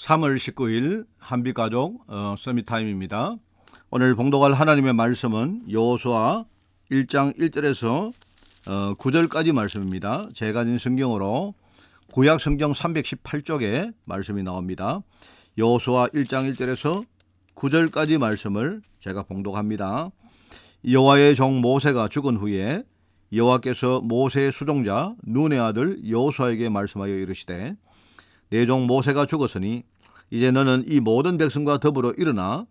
3월 19일 한비가족 어, 서밋타임입니다. 오늘 봉독할 하나님의 말씀은 여호수아 1장 1절에서 어, 9절까지 말씀입니다. 제가 가진 성경으로 구약 성경 318쪽에 말씀이 나옵니다. 여호수아 1장 1절에서 9절까지 말씀을 제가 봉독합니다. 여호와의 종 모세가 죽은 후에 여호와께서 모세의 수종자 눈의 아들 여호수아에게 말씀하여 이르시되 내 종 모세가 죽었으니 이제 너는 이 모든 백성과 더불어 일어나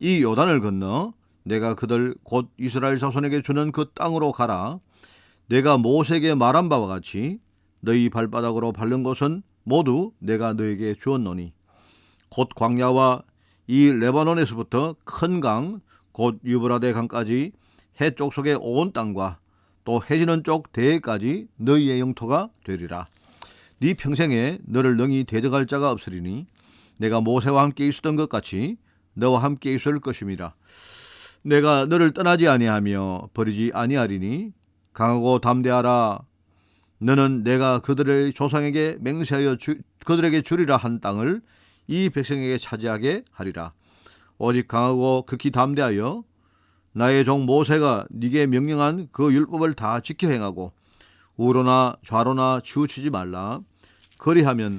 이 요단을 건너 내가 그들 곧 이스라엘 자손에게 주는 그 땅으로 가라. 내가 모세에게 말한 바와 같이 너희 발바닥으로 밟는 곳은 모두 내가 너에게 주었노니 곧 광야와 이 레바논에서부터 큰 강 곧 유브라데 강까지 해쪽 속의 온 땅과 또 해지는 쪽 대해까지 너희의 영토가 되리라. 네 평생에 너를 능히 대적할 자가 없으리니 내가 모세와 함께 있었던 것 같이 너와 함께 있을 것임이라. 내가 너를 떠나지 아니하며 버리지 아니하리니 강하고 담대하라. 너는 내가 그들의 조상에게 맹세하여 주, 그들에게 주리라 한 땅을 이 백성에게 차지하게 하리라. 오직 강하고 극히 담대하여 나의 종 모세가 네게 명령한 그 율법을 다 지켜 행하고 우로나 좌로나 치우치지 말라. 그리하면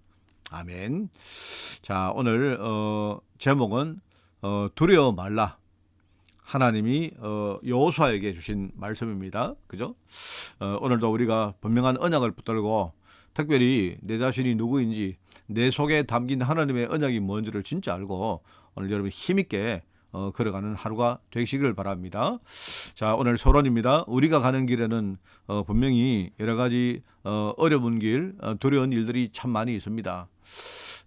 아멘. 자, 오늘 어 제목은 어 두려워 말라. 하나님이 어 여호수아에게 주신 말씀입니다. 그죠? 어 오늘도 우리가 분명한 언약을 붙들고 특별히 내 자신이 누구인지 내 속에 담긴 하나님의 언약이 뭔지를 진짜 알고 오늘 여러분 힘있게 어, 걸어가는 하루가 되시기를 바랍니다. 자, 오늘 소론입니다. 우리가 가는 길에는 어, 분명히 여러 가지 어, 어려운 길, 어, 두려운 일들이 참 많이 있습니다.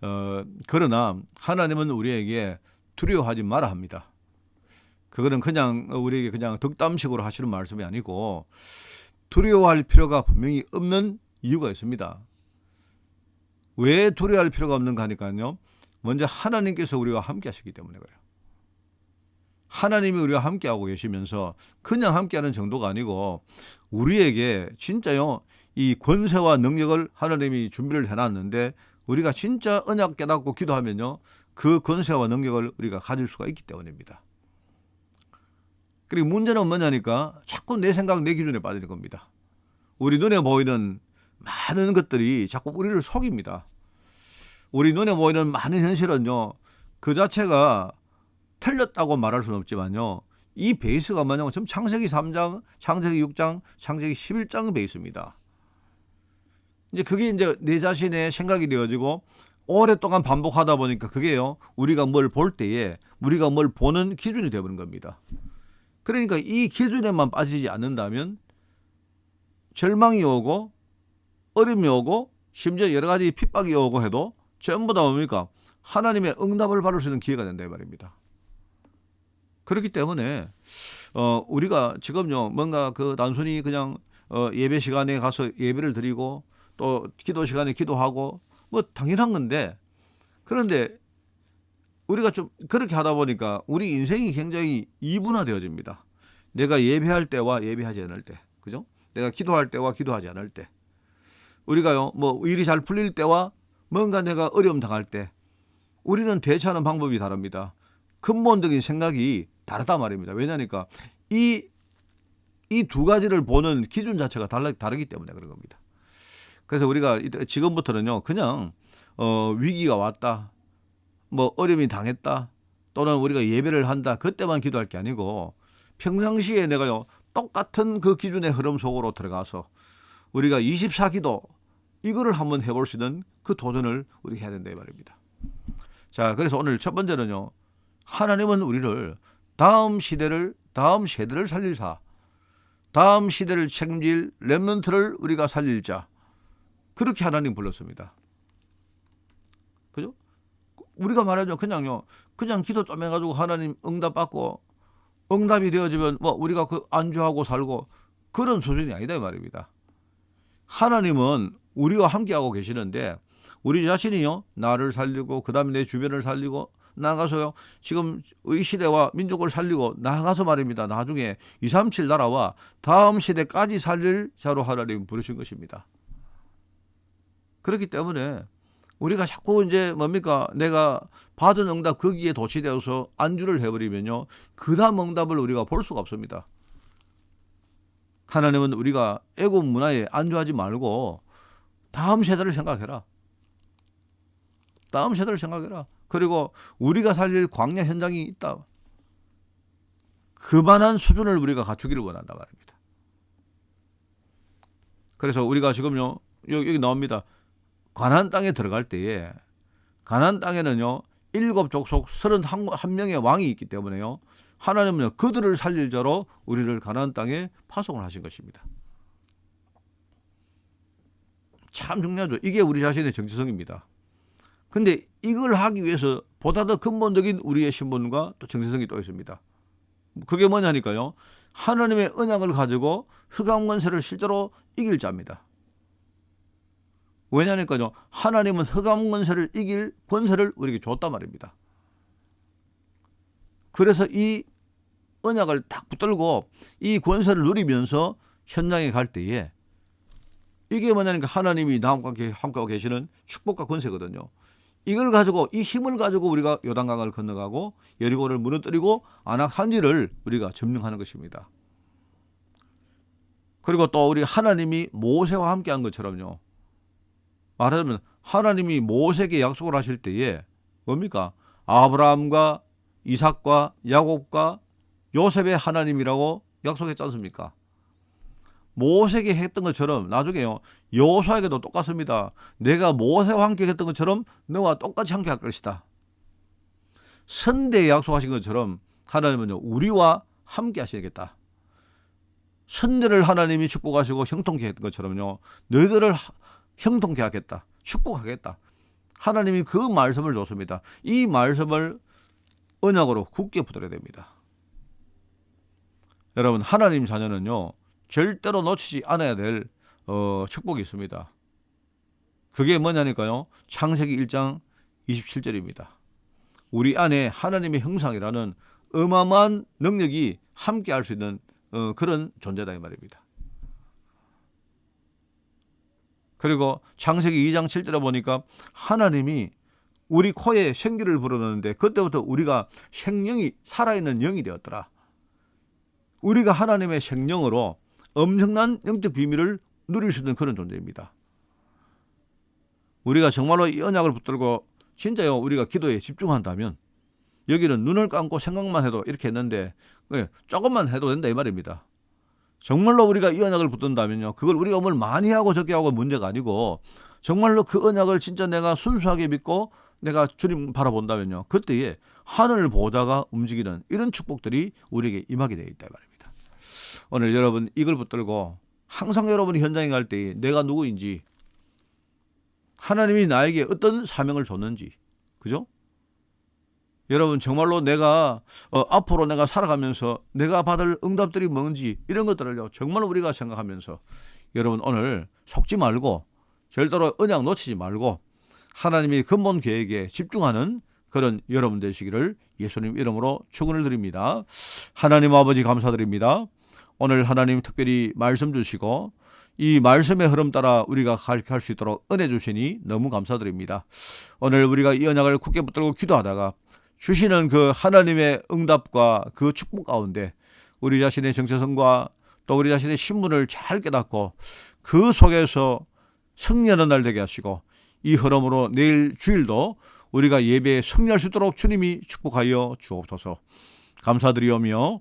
어, 그러나 하나님은 우리에게 두려워하지 말아 합니다. 그거는 그냥 우리에게 그냥 덕담식으로 하시는 말씀이 아니고 두려워할 필요가 분명히 없는 이유가 있습니다. 왜 두려워할 필요가 없는가 하니까요. 먼저 하나님께서 우리와 함께 하시기 때문에 그래요. 하나님이 우리와 함께하고 계시면서 그냥 함께하는 정도가 아니고 우리에게 진짜요 이 권세와 능력을 하나님이 준비를 해놨는데 우리가 진짜 언약 깨닫고 기도하면요 그 권세와 능력을 우리가 가질 수가 있기 때문입니다. 그리고 문제는 뭐냐니까 자꾸 내 생각 내 기준에 빠지는 겁니다. 우리 눈에 보이는 많은 것들이 자꾸 우리를 속입니다. 우리 눈에 보이는 많은 현실은요 그 자체가 틀렸다고 말할 수는 없지만요. 이 베이스가 뭐냐면 지금 창세기 3장, 창세기 6장, 창세기 11장 베이스입니다. 이제 그게 이제 내 자신의 생각이 되어지고 오랫동안 반복하다 보니까 그게요. 우리가 뭘 볼 때에 우리가 뭘 보는 기준이 되어버린 겁니다. 그러니까 이 기준에만 빠지지 않는다면 절망이 오고 어림이 오고 심지어 여러 가지 핍박이 오고 해도 전부 다 뭡니까? 하나님의 응답을 받을 수 있는 기회가 된다 이 말입니다. 그렇기 때문에 어 우리가 지금요 뭔가 그 단순히 그냥 어 예배 시간에 가서 예배를 드리고 또 기도 시간에 기도하고 뭐 당연한 건데 그런데 우리가 좀 그렇게 하다 보니까 우리 인생이 굉장히 이분화되어집니다. 내가 예배할 때와 예배하지 않을 때, 그죠? 내가 기도할 때와 기도하지 않을 때, 우리가요 뭐 일이 잘 풀릴 때와 뭔가 내가 어려움 당할 때, 우리는 대처하는 방법이 다릅니다. 근본적인 생각이 다르다 말입니다. 왜냐니까 이 이 두 가지를 보는 기준 자체가 달라, 다르기 때문에 그런 겁니다. 그래서 우리가 지금부터는요, 그냥 어, 위기가 왔다, 뭐 어려움이 당했다, 또는 우리가 예배를 한다, 그때만 기도할 게 아니고 평상시에 내가요 똑같은 그 기준의 흐름 속으로 들어가서 우리가 24기도 이거를 한번 해볼 수 있는 그 도전을 우리 해야 된다 이 말입니다. 자, 그래서 오늘 첫 번째는요. 하나님은 우리를 다음 시대를 다음 세대를 살릴 사, 다음 시대를 책임질 렘넌트를 우리가 살릴 자 그렇게 하나님 불렀습니다. 그죠? 우리가 말하죠. 그냥요. 그냥 기도 좀 해가지고 하나님 응답 받고 응답이 되어지면 뭐 우리가 그 안주하고 살고 그런 수준이 아니다 이 말입니다. 하나님은 우리와 함께하고 계시는데 우리 자신이요 나를 살리고 그다음에 내 주변을 살리고 나가서요 지금 의 시대와 민족을 살리고 나가서 말입니다 나중에 237 나라와 다음 시대까지 살릴 자로 하나님 부르신 것입니다. 그렇기 때문에 우리가 자꾸 이제 뭡니까 내가 받은 응답 거기에 도취되어서 안주를 해버리면요 그 다음 응답을 우리가 볼 수가 없습니다. 하나님은 우리가 애국 문화에 안주하지 말고 다음 세대를 생각해라. 다음 세대를 생각해라. 그리고 우리가 살릴 광야 현장이 있다. 그만한 수준을 우리가 갖추기를 원한다 말입니다. 그래서 우리가 지금요 여기, 여기 나옵니다. 가나안 땅에 들어갈 때에 가나안 땅에는요 일곱 족속 서른 한 명의 왕이 있기 때문에요 하나님은 그들을 살릴 자로 우리를 가나안 땅에 파송을 하신 것입니다. 참 중요하죠. 이게 우리 자신의 정체성입니다. 근데 이걸 하기 위해서 보다 더 근본적인 우리의 신분과 또 정체성이 또 있습니다. 그게 뭐냐니까요. 하나님의 언약을 가지고 흑암 권세를 실제로 이길 자입니다. 왜냐니까요. 하나님은 흑암 권세를 이길 권세를 우리에게 줬단 말입니다. 그래서 이 언약을 딱 붙들고 이 권세를 누리면서 현장에 갈 때에 이게 뭐냐니까 하나님이 나와 함께 함께하고 계시는 축복과 권세거든요. 이걸 가지고 이 힘을 가지고 우리가 요단강을 건너가고 여리고를 무너뜨리고 아낙 산지를 우리가 점령하는 것입니다. 그리고 또 우리 하나님이 모세와 함께한 것처럼요. 말하자면 하나님이 모세에게 약속을 하실 때에 뭡니까? 아브라함과 이삭과 야곱과 요셉의 하나님이라고 약속했지 않습니까? 모세에게 했던 것처럼 나중에요 여호수아에게도 똑같습니다. 내가 모세와 함께 했던 것처럼 너와 똑같이 함께 할 것이다. 선대에 약속하신 것처럼 하나님은요 우리와 함께 하시겠다. 선대를 하나님이 축복하시고 형통케 했던 것처럼요 너희들을 형통케 하겠다. 축복하겠다. 하나님이 그 말씀을 줬습니다. 이 말씀을 언약으로 굳게 붙들어야 됩니다. 여러분 하나님 자녀는요 절대로 놓치지 않아야 될 어, 축복이 있습니다. 그게 뭐냐니까요. 창세기 1장 27절입니다. 우리 안에 하나님의 형상이라는 어마어마한 능력이 함께 할 수 있는 어, 그런 존재다 이 말입니다. 그리고 창세기 2장 7절에 보니까 하나님이 우리 코에 생기를 불어넣는데 그때부터 우리가 생명이 살아있는 영이 되었더라. 우리가 하나님의 생명으로 엄청난 영적 비밀을 누릴 수 있는 그런 존재입니다. 우리가 정말로 이 언약을 붙들고 진짜요 우리가 기도에 집중한다면 여기는 눈을 감고 생각만 해도 이렇게 했는데 예, 조금만 해도 된다 이 말입니다. 정말로 우리가 이 언약을 붙든다면요. 그걸 우리가 뭘 많이 하고 적게 하고 문제가 아니고 정말로 그 언약을 진짜 내가 순수하게 믿고 내가 주님 바라본다면요. 그때에 하늘 보좌가 움직이는 이런 축복들이 우리에게 임하게 되어 있다 말입니다. 오늘 여러분 이걸 붙들고 항상 여러분이 현장에 갈 때 내가 누구인지 하나님이 나에게 어떤 사명을 줬는지 그죠? 여러분 정말로 내가 어, 앞으로 내가 살아가면서 내가 받을 응답들이 뭔지 이런 것들을요 정말 우리가 생각하면서 여러분 오늘 속지 말고 절대로 언약 놓치지 말고 하나님의 근본 계획에 집중하는 그런 여러분 되시기를 예수님 이름으로 축원을 드립니다. 하나님 아버지 감사드립니다. 오늘 하나님 특별히 말씀 주시고 이 말씀의 흐름 따라 우리가 갈수 있도록 은혜 주시니 너무 감사드립니다. 오늘 우리가 이 언약을 굳게 붙들고 기도하다가 주시는 그 하나님의 응답과 그 축복 가운데 우리 자신의 정체성과 또 우리 자신의 신분을 잘 깨닫고 그 속에서 승리하는 날 되게 하시고 이 흐름으로 내일 주일도 우리가 예배에 승리할 수 있도록 주님이 축복하여 주옵소서. 감사드리오며